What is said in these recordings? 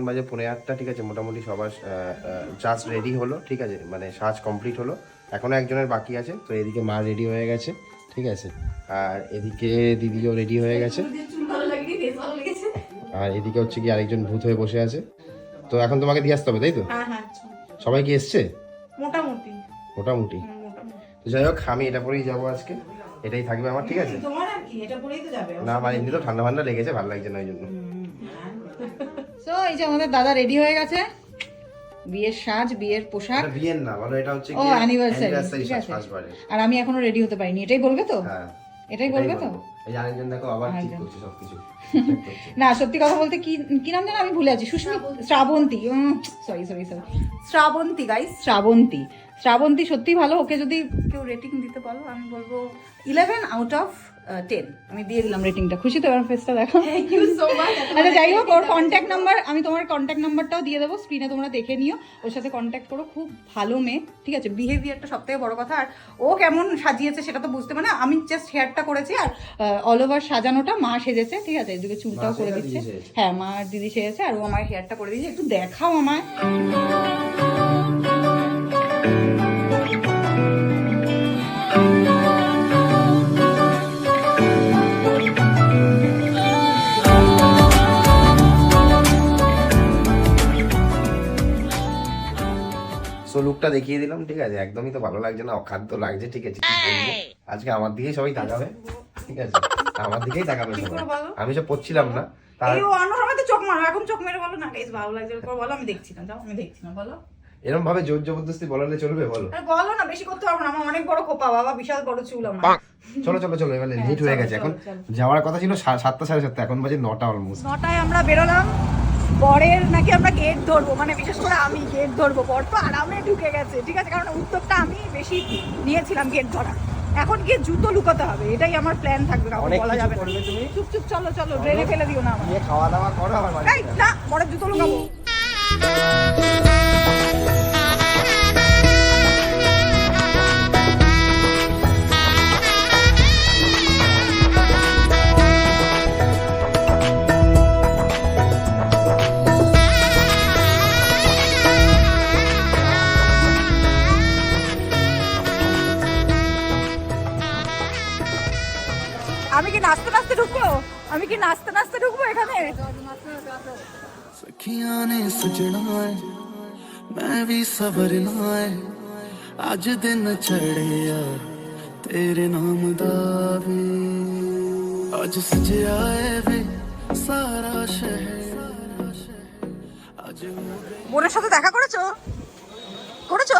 এখন বাজে পনেরো আটটা ঠিক আছে? মোটামুটি সবার জাস্ট রেডি হলো ঠিক আছে? মানে সাজ কমপ্লিট হলো। এখনও একজনের বাকি আছে তো এদিকে মা রেডি হয়ে গেছে ঠিক আছে? আর এদিকে দিদিও রেডি হয়ে গেছে। আর এদিকে হচ্ছে কি আরেকজন ভূত হয়ে বসে আছে। তো এখন তোমাকে দিয়ে আসতে হবে তাই তো? হ্যাঁ হ্যাঁ সবাই কি এসছে? মোটামুটি। মোটামুটি। তো যাই হোক আমি এটা পরেই যাব আজকে। এটাই থাকবে আমার ঠিক আছে? না আমার এমনি তো ঠান্ডা ঠান্ডা লেগেছে ভালো লাগছে না ওই জন্য। সো এই যে আমাদের দাদা রেডি হয়ে গেছে। বিয়ের সাজ বিয়ের পোশাক। বিয়ের না বলো এটা হচ্ছে ও অ্যানিভার্সারি ঠিক আছে। আর আমি এখনও রেডি হতে পারিনি এটাই বলবে তো? হ্যাঁ এটাই বলবে তো? এই যে আরেকজন দেখো আবার ঠিক করছে সবকিছু। না সত্যি কথা বলতে কি কি নাম জানো আমি ভুলে আছি? Susmi Srabanti. Sorry sorry sorry Srabanti guys Srabanti. Srabanti সত্যি ভালো ওকে যদি কেউ রেটিং দিতে বলো আমি বলব ইলেভেন আউট অফ টেন আমি দিয়ে দিলাম রেটিংটা খুশি তো এবার ফেসটা দেখো? আচ্ছা যাই হোক ওর কন্ট্যাক্ট নাম্বার আমি তোমার কন্ট্যাক্ট নাম্বারটাও দিয়ে দেবো। স্ক্রিনে তোমরা দেখে নিও। ওর সাথে কন্ট্যাক্ট করো। খুব ভালো মেয়ে ঠিক আছে? বিহেভিয়ারটা সব থেকে বড় কথা। আর ও কেমন সাজিয়েছে সেটা তো বুঝতে পারে না। আমি জাস্ট হেয়ারটা করেছি আর অল ওভার সাজানোটা মা সেজেছে ঠিক আছে? এদিকে চুলটাও করে দিচ্ছে। হ্যাঁ মা আর দিদি সেজেছে। আর ও আমার হেয়ারটা করে দিয়েছে। একটু দেখাও আমায়। লুকটা দেখিয়ে দিলাম ঠিক আছে? একদমই তো ভালো লাগছে না অখাদ্য লাগছে ঠিক আছে? আজকে আমার দিকেই সবাই তাকাবে ঠিক আছে? আমার দিকেই তাকাবে সবাই। আমি সব পড়ছিলাম না তার এই অন্য সময় তো চোখ মারো এখন চোখ মেরে বলো না গাইস ভালো লাগছে এরপর বলো আমি দেখছি না যাও আমি দেখছি না বলো। এরকম ভাবে জোর জবরদস্তি বলালে চলবে বলো। বলো না বেশি করতে পারব না আমার অনেক বড় খোপা বাবা বিশাল বড় চুল আমার। চলো চলো চলো এবার লেট হয়ে হ্যাঁ, গেছে এখন। যাওয়ার কথা ছিল সাতটা সাড়ে সাতটা এখন বাজে নটা অলমোস্ট নটায় আমরা বেরোলাম। বরের নাকি আমরা গেট ধরবো মানে বিশেষ করে আমি গেট ধরবো বর। তো আরামে ঢুকে গেছে ঠিক আছে? কারণ উত্তরটা আমি বেশি নিয়েছিলাম গেট ধরা এখন গিয়ে জুতো লুকাতে হবে এটাই আমার প্ল্যান থাকবে কাউকে বলা যাবে না। চুপ চুপ চলো চলো ড্রেনে ফেলে দিও না আমার খাওয়া দাওয়া করো না বড় জুতো লুকাবো। কি নাচতে নাচতে ঢুকবো এখানে सखियां ने सजना है मैं भी सवरना है अज दिन चढ़िया तेरे नाम दा वे अज सजया है वे सारा शहर अज हो गई বোনের সাথে দেখা করেছো করেছো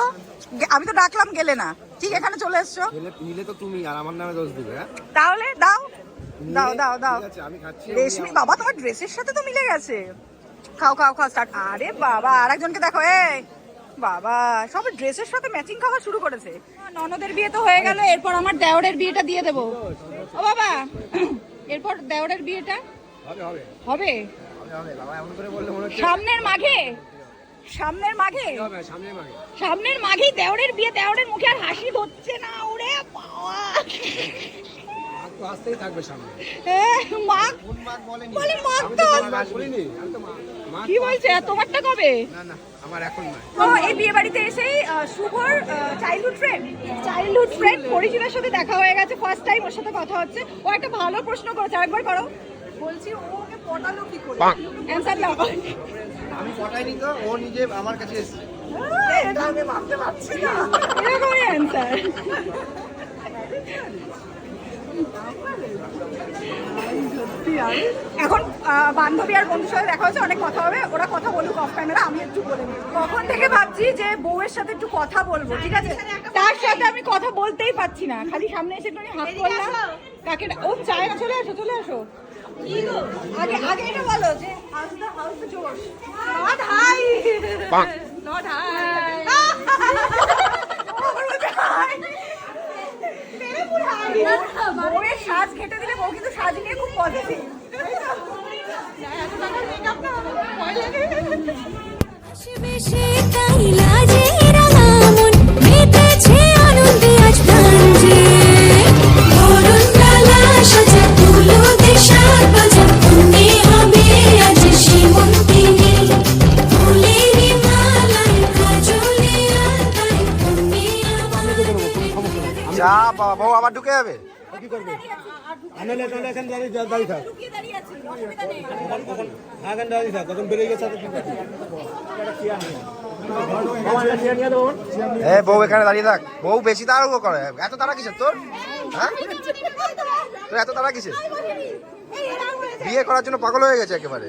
গে- আমি তো ডাকলাম গেলে না ঠিক এখানে চলে এসছো নিলে তো তুমি আর আমার নামে দোষ দিবে হ্যাঁ তাহলে দাও দাও দাও দাও। রেশমি বাবা তোমার ড্রেসের সাথে তো মিলে গেছে। খাও খাও খাও স্টার্ট আরে বাবা আর একজনকে দেখো এই। বাবা সব ড্রেসের সাথে ম্যাচিং খাওয়া শুরু করেছে। ননদের বিয়ে তো হয়ে গেল এরপর আমার দেওরের বিয়েটা দিয়ে দেবো। ও বাবা এরপর দেওরের বিয়েটা? হবে হবে। হবে? হবে হবে বাবা এমন করে বললে মনে হচ্ছে সামনের মাঘে? সামনের মাঘে? হবে সামনে মাগে সামনের মাঘেই দেওরের বিয়ে দেওরের মুখে আর হাসি ধরছে না ওরে বাবা। তো আসতেই থাকবে সামনে। বলেনি বলে মাঘ তো বলিনি। আমি তো মা- মাগ কি বলছে? তোমারটা কবে? না না আমার এখন নয়। তো এই বিয়ে বাড়িতে এসেই আহ, শুভর চাইল্ডহুড ফ্রেন্ড চাইল্ডহুড ফ্রেন্ড পরিচিতার সাথে দেখা হয়ে গেছে ফার্স্ট টাইম ওর সাথে কথা হচ্ছে। ও একটা ভালো প্রশ্ন করেছে আরেকবার করো। বলছি ও ওকে পটালো কি করে? অ্যান্সার দাও। আমি পটাইনি তো ও নিজে আমার কাছে এসেছে। এটা আমি ভাবতে পারছি না। এরকমই অ্যান্সার এখন বান্ধবী আর বন্ধুর সাথে দেখা হচ্ছে অনেক কথা হবে। ওরা কথা বলুক অফ ক্যামেরা আমি একটু বলে নিই। কখন থেকে ভাবছি যে বউয়ের সাথে একটু কথা বলব ঠিক আছে? তার সাথে আমি কথা বলতেই পারছি না। খালি সামনে এসে একটু হাত করলাম কাকে ও চায় না চলে আসো চলে আসো। আগে আগে এটা বলো যে how's the how's the josh not high not high বউয়ের সাজ ঘেটে দিলে বউ কিন্তু সাজ নিয়ে খুব পজিটিভ তাই লাজে যাবে? কি করবে? আনালে তাহলে এখানে দাঁড়িয়ে দাঁড়িয়ে থাক। এখানে দাঁড়িয়ে থাক। তখন বেরিয়ে গেছে কি এ বউ এখানে দাঁড়িয়ে থাক। বউ বেশি তাড়াহুড়ো করে। এত তাড়া কিসের তোর? হ্যাঁ? তোর এত তাড়া কিসের? বিয়ে করার জন্য পাগল হয়ে গেছে একেবারে।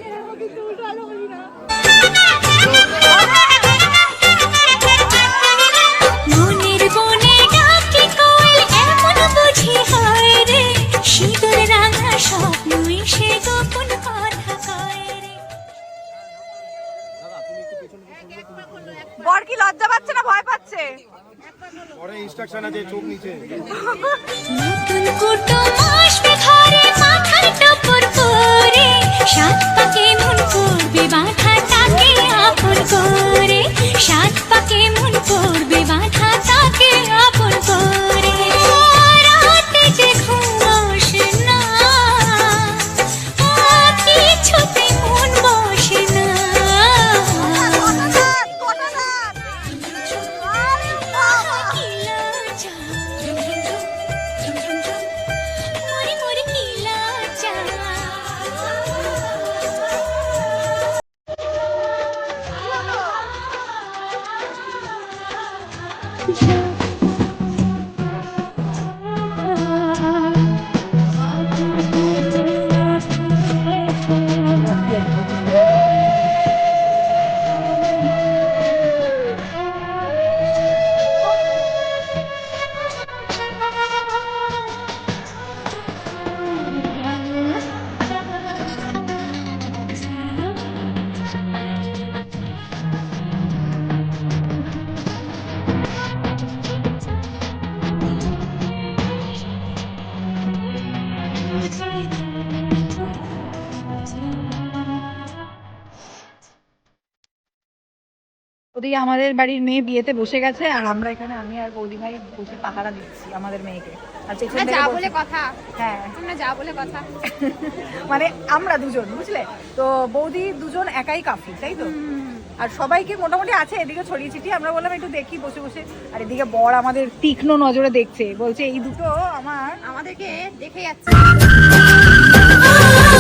বর কি লজ্জা পাচ্ছে না ভয় পাচ্ছে? পরে ইনস্ট্রাকশন আছে চোখ নিচে। নতুন কুটুম আসবে ঘরে মাথায় টপর করে সাত পাকে মন করবে বাধা তাকে আপন করে। সাত পাকে মন করবে বাধা Cause ওদিকে আমাদের বাড়ির মেয়ে বিয়েতে বসে গেছে আর আমরা এখানে আমি আর বৌদি ভাই বসে পাহারা দিচ্ছি আমাদের মেয়েকে। আর পেছন থেকে যা বলে কথা। হ্যাঁ। তোমরা যা বলে কথা। মানে আমরা দুজন বুঝলে? তো বৌদি দুজন একাই কাফি তাই তো? আর সবাইকে মোটামুটি আছে এদিকে ছড়িয়ে ছিটিয়ে আমরা বললাম একটু দেখি বসে বসে। আর এদিকে বর আমাদের তীক্ষ্ণ নজরে দেখছে বলছে এই দুটো আমার আমাদেরকে দেখে যাচ্ছে।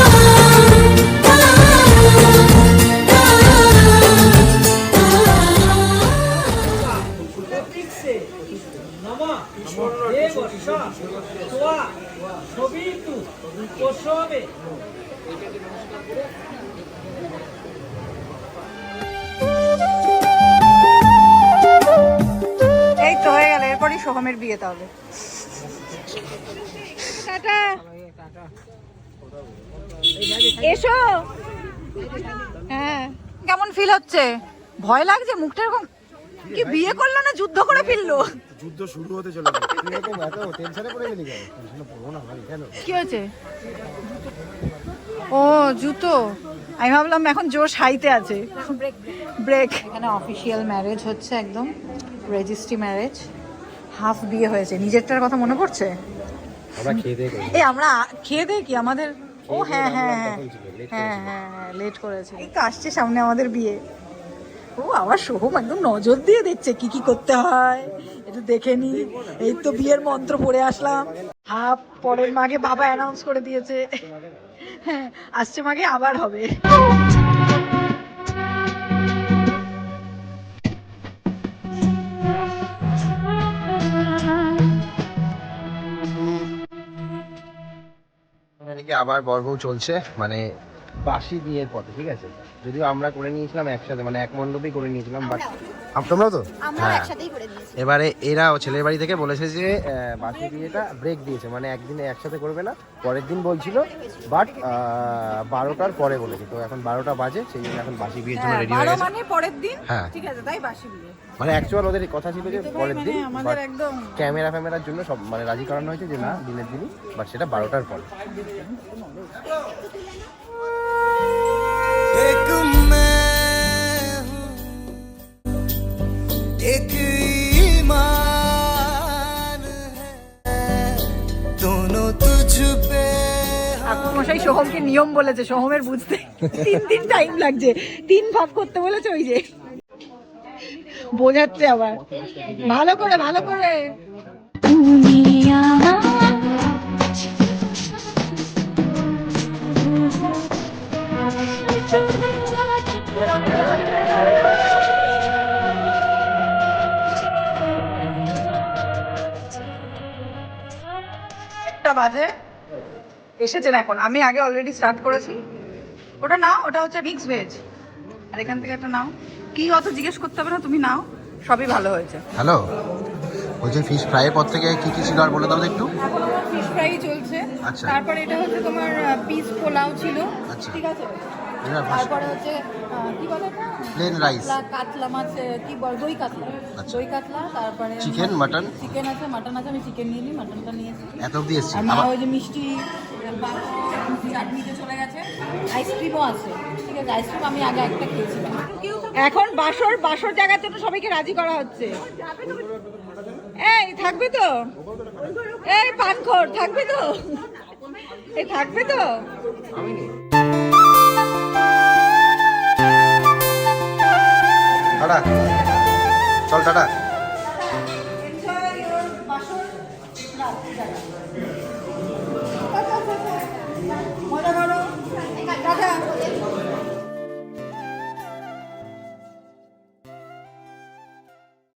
এই তো হয়ে গেল, এরপরই সোহমের বিয়ে তাহলে। এসো। হ্যাঁ। কেমন ফিল হচ্ছে? ভয় লাগছে, মুখটা এরকম কি বিয়ে করল না যুদ্ধ করে ফিরলো? যুদ্ধ শুরু হতে তুই এরকম এত টেনশনে পড়ে গেলি কেন? টেনশনে পড়ব না ভাই কেন? কি হয়েছে? ও জুতো। আমি ভাবলাম এখন জোশ হাইতে আছে। ব্রেক এখানে অফিসিয়াল ম্যারেজ হচ্ছে একদম রেজিস্ট্রি ম্যারেজ হাফ বিয়ে হয়েছে। নিজেরটার কথা মনে পড়ছে? আমরা খেয়ে দিয়ে এই আমরা খেয়ে দেয় কি? আমাদের ও হ্যাঁ হ্যাঁ হ্যাঁ। হ্যাঁ হ্যাঁ হ্যাঁ লেট করেছে। এই তো আসছে সামনে আমাদের বিয়ে। ও আবার সোহম একদম নজর দিয়ে দেখছে কি কি করতে হয়। একটু দেখে নি। এই তো বিয়ের মন্ত্র পড়ে আসলাম। হাফ পরের মাগে বাবা অ্যানাউন্স করে দিয়েছে। হ্যাঁ আসছে মাগে আবার হবে। আবার বর্বউ চলছে। মানে বাসি বিয়ের পথে ঠিক আছে? যদিও আমরা করে নিয়েছিলাম একসাথে মানে এক মণ্ডপেই করে নিয়েছিলাম বাট তোমরাও তো? আমরা হ্যাঁ। একসাথেই করে দিয়েছি এবারে এরা ও ছেলের বাড়ি থেকে বলেছে যে বাসি বিয়েটা ব্রেক দিয়েছে মানে একদিনে একসাথে করবে না পরের দিন বলছিল বাট বারোটার পরে বলেছে। তো এখন বারোটা বাজে সেই জন্য এখন বাসি বিয়ের জন্য রেডি হয়ে গেছে। মানে পরের দিন হ্যাঁ। ঠিক আছে তাই বাসি বিয়ে। মানে অ্যাকচুয়াল ওদের কথা ছিল যে পরের মানে দিন আমাদের একদম ক্যামেরা ফ্যামেরার জন্য সব মানে রাজি করানো হয়েছে যে না দিনের দিনই বাট সেটা বারোটার পরে। एक मैं हूँ एक ईमान है दोनों तुझ पे ঠাকুরমশাই সোহমকে নিয়ম বলেছে সোহমের বুঝতে তিন দিন টাইম লাগছে তিন ভাগ করতে বলেছে ওই যে বোঝাচ্ছে আবার ভালো করে ভালো করে বাজে। এসেছেন এখন। আমি আগে অলরেডি স্টার্ট করেছি। ওটা নাও ওটা হচ্ছে মিক্স ভেজ আর এখান থেকে একটা নাও। কি অত জিজ্ঞেস করতে হবে না তুমি নাও। সবই ভালো হয়েছে। হ্যালো বলছি ফিশ ফ্রাইয়ের পর থেকে কি কি ছিল আর বলে দাও একটু। এখন আমার ফিশ ফ্রাই চলছে। আচ্ছা। তারপরে এটা হচ্ছে তোমার পিস পোলাও ছিল। আচ্ছা। ঠিক আছে? তারপরে হচ্ছে কি বলে প্লেন রাইস কাতলা কাতলা মাছ কি বল দই কাতলা। আচ্ছা। দই কাতলা তারপরে Chicken, mutton? চিকেন আছে মাটন আছে আমি চিকেন নিয়ে নিই মাটনটা নিয়েছি এত অব্দি এসছি। মা ওই যে মিষ্টি চাটনিতে চলে গেছে। আইসক্রিমও আছে ঠিক আছে আইসক্রিম আমি আগে একটা খেয়েছিলাম। এখন বাসর বাসর জায়গার জন্য সবাইকে রাজি করা হচ্ছে। এই থাকবে তো? এই পানখোর থাকবে তো? এই থাকবে তো? টাটা। চল টাটা।